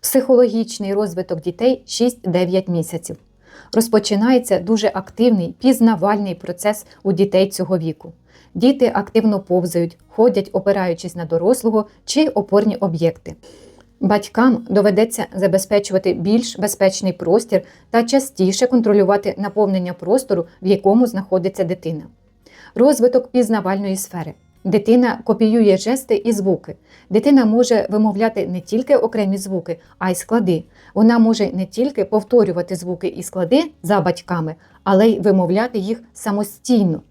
Психологічний розвиток дітей 6-9 місяців. Розпочинається дуже активний пізнавальний процес у дітей цього віку. Діти активно повзають, ходять, опираючись на дорослого чи опорні об'єкти. Батькам доведеться забезпечувати більш безпечний простір та частіше контролювати наповнення простору, в якому знаходиться дитина. Розвиток пізнавальної сфери. Дитина копіює жести і звуки. Дитина може вимовляти не тільки окремі звуки, а й склади. Вона може не тільки повторювати звуки і склади за батьками, але й вимовляти їх самостійно.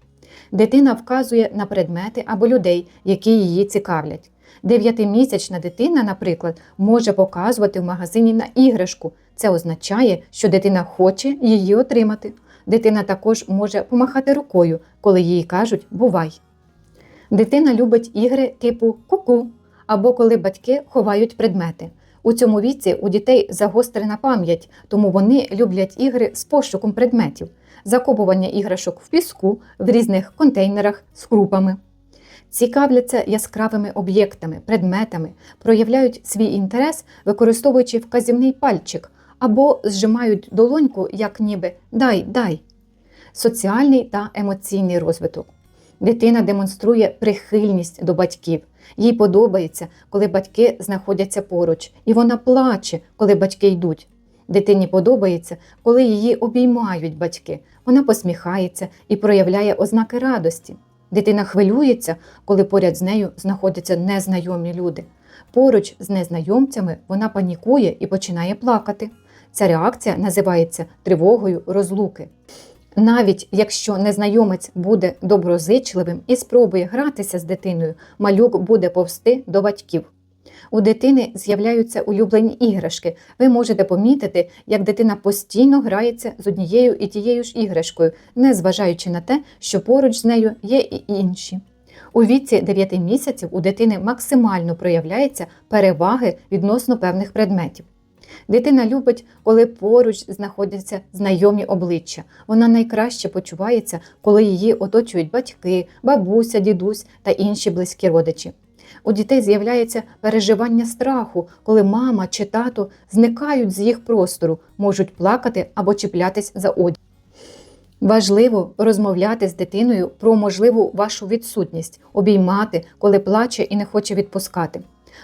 Дитина вказує на предмети або людей, які її цікавлять. Дев'ятимісячна дитина, наприклад, може показувати в магазині на іграшку. Це означає, що дитина хоче її отримати. Дитина також може помахати рукою, коли їй кажуть бувай. Дитина любить ігри типу ку-ку або коли батьки ховають предмети. У цьому віці у дітей загострена пам'ять, тому вони люблять ігри з пошуком предметів, закопування іграшок в піску в різних контейнерах з крупами. Цікавляться яскравими об'єктами, предметами, проявляють свій інтерес, використовуючи вказівний пальчик або зжимають долоньку, як ніби дай, дай. Соціальний та емоційний розвиток. Дитина демонструє прихильність до батьків. Їй подобається, коли батьки знаходяться поруч, і вона плаче, коли батьки йдуть. Дитині подобається, коли її обіймають батьки. Вона посміхається і проявляє ознаки радості. Дитина хвилюється, коли поряд з нею знаходяться незнайомі люди. Поруч з незнайомцями вона панікує і починає плакати. Ця реакція називається тривогою розлуки. Навіть якщо незнайомець буде доброзичливим і спробує гратися з дитиною, малюк буде повсти до батьків. У дитини з'являються улюблені іграшки. Ви можете помітити, як дитина постійно грається з однією і тією ж іграшкою, незважаючи на те, що поруч з нею є і інші. У віці 9 місяців у дитини максимально проявляється переваги відносно певних предметів. Дитина любить, коли поруч знаходяться знайомі обличчя. Вона найкраще почувається, коли її оточують батьки, бабуся, дідусь та інші близькі родичі. У дітей з'являється переживання страху, коли мама чи тато зникають з їх простору, можуть плакати або чіплятись за одяг. Важливо розмовляти з дитиною про можливу вашу відсутність, обіймати, коли плаче і не хоче відпускати,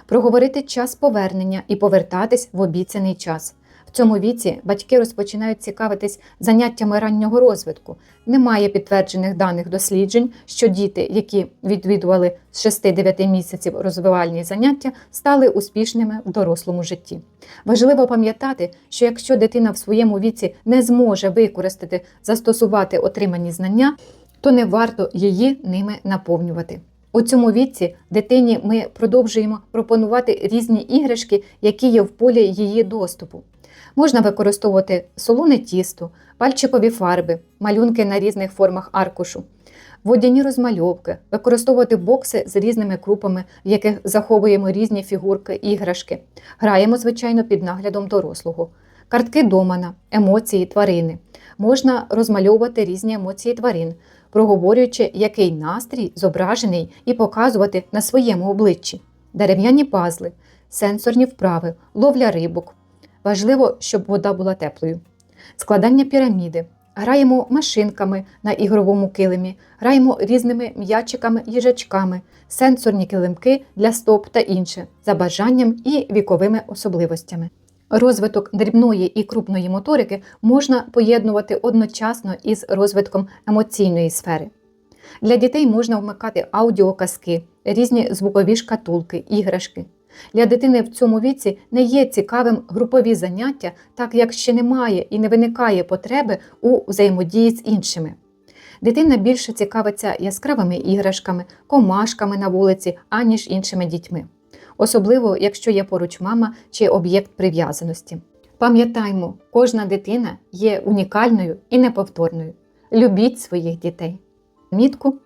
проговорити час повернення і повертатись в обіцяний час. В цьому віці батьки розпочинають цікавитись заняттями раннього розвитку. Немає підтверджених даних досліджень, що діти, які відвідували з 6-9 місяців розвивальні заняття, стали успішними в дорослому житті. Важливо пам'ятати, що якщо дитина в своєму віці не зможе використати, застосувати отримані знання, то не варто її ними наповнювати. У цьому віці дитині ми продовжуємо пропонувати різні іграшки, які є в полі її доступу. Можна використовувати солоне тісто, пальчикові фарби, малюнки на різних формах аркушу, водяні розмальовки, використовувати бокси з різними крупами, в яких заховуємо різні фігурки, іграшки. Граємо, звичайно, під наглядом дорослого. Картки домана, емоції, тварини. Можна розмальовувати різні емоції тварин, проговорюючи, який настрій зображений, і показувати на своєму обличчі, дерев'яні пазли, сенсорні вправи, ловля рибок. Важливо, щоб вода була теплою. Складання піраміди. Граємо машинками на ігровому килимі, граємо різними м'ячиками, їжачками, сенсорні килимки для стоп та інше, за бажанням і віковими особливостями. Розвиток дрібної і крупної моторики можна поєднувати одночасно із розвитком емоційної сфери. Для дітей можна вмикати аудіоказки, різні звукові шкатулки, іграшки. Для дитини в цьому віці не є цікавим групові заняття, так як ще немає і не виникає потреби у взаємодії з іншими. Дитина більше цікавиться яскравими іграшками, комашками на вулиці, аніж іншими дітьми. Особливо, якщо є поруч мама чи об'єкт прив'язаності. Пам'ятаймо, кожна дитина є унікальною і неповторною. Любіть своїх дітей. Мітку